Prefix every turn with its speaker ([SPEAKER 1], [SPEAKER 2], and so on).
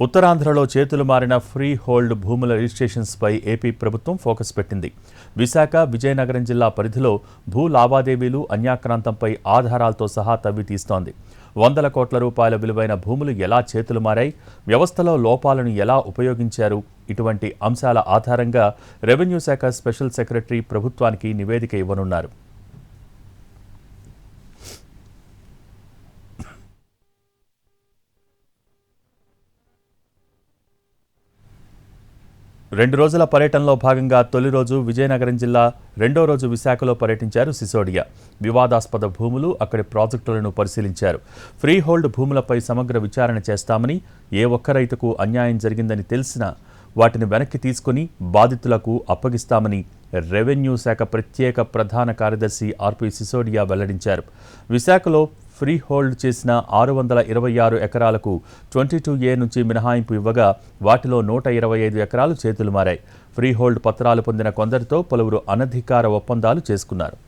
[SPEAKER 1] ఉత్తరాంధ్రలో చేతులు మారిన ఫ్రీ హోల్డ్ భూముల రిజిస్ట్రేషన్స్పై ఏపీ ప్రభుత్వం ఫోకస్ పెట్టింది. విశాఖ విజయనగరం జిల్లా పరిధిలో భూ లావాదేవీలు అన్యాక్రాంతంపై ఆధారాలతో సహా తవ్వి తీస్తోంది. వందల కోట్ల రూపాయల విలువైన భూములు ఎలా చేతులు మారాయి? వ్యవస్థలో లోపాలను ఎలా ఉపయోగించారు? ఇటువంటి అంశాల ఆధారంగా రెవెన్యూ శాఖ స్పెషల్ సెక్రటరీ ప్రభుత్వానికి నివేదిక ఇవ్వనున్నారు. రెండు రోజుల పర్యటనలో భాగంగా తొలి రోజు విజయనగరం జిల్లా రెండో రోజు విశాఖలో పర్యటించారు సిసోడియా. వివాదాస్పద భూములు అక్కడి ప్రాజెక్టులను పరిశీలించారు. ఫ్రీ హోల్డ్ భూములపై సమగ్ర విచారణ చేస్తామని ఏ ఒక్క రైతుకు అన్యాయం జరిగిందని తెలిసినా వాటిని వెనక్కి తీసుకుని బాధితులకు అప్పగిస్తామని రెవెన్యూ శాఖ ప్రత్యేక ప్రధాన కార్యదర్శి ఆర్పి సిసోడియా వెల్లడించారు. విశాఖలో ఫ్రీ హోల్డ్ చేసిన ఆరు వందల ఇరవై ఆరు ఎకరాలకు ట్వంటీ టూ ఏ నుంచి మినహాయింపు ఇవ్వగా వాటిలో నూట ఇరవై ఐదు ఎకరాలు చేతులు మారాయి. ఫ్రీ హోల్డ్ పత్రాలు పొందిన కొందరితో పలువురు అనధికార ఒప్పందాలు చేసుకున్నారు.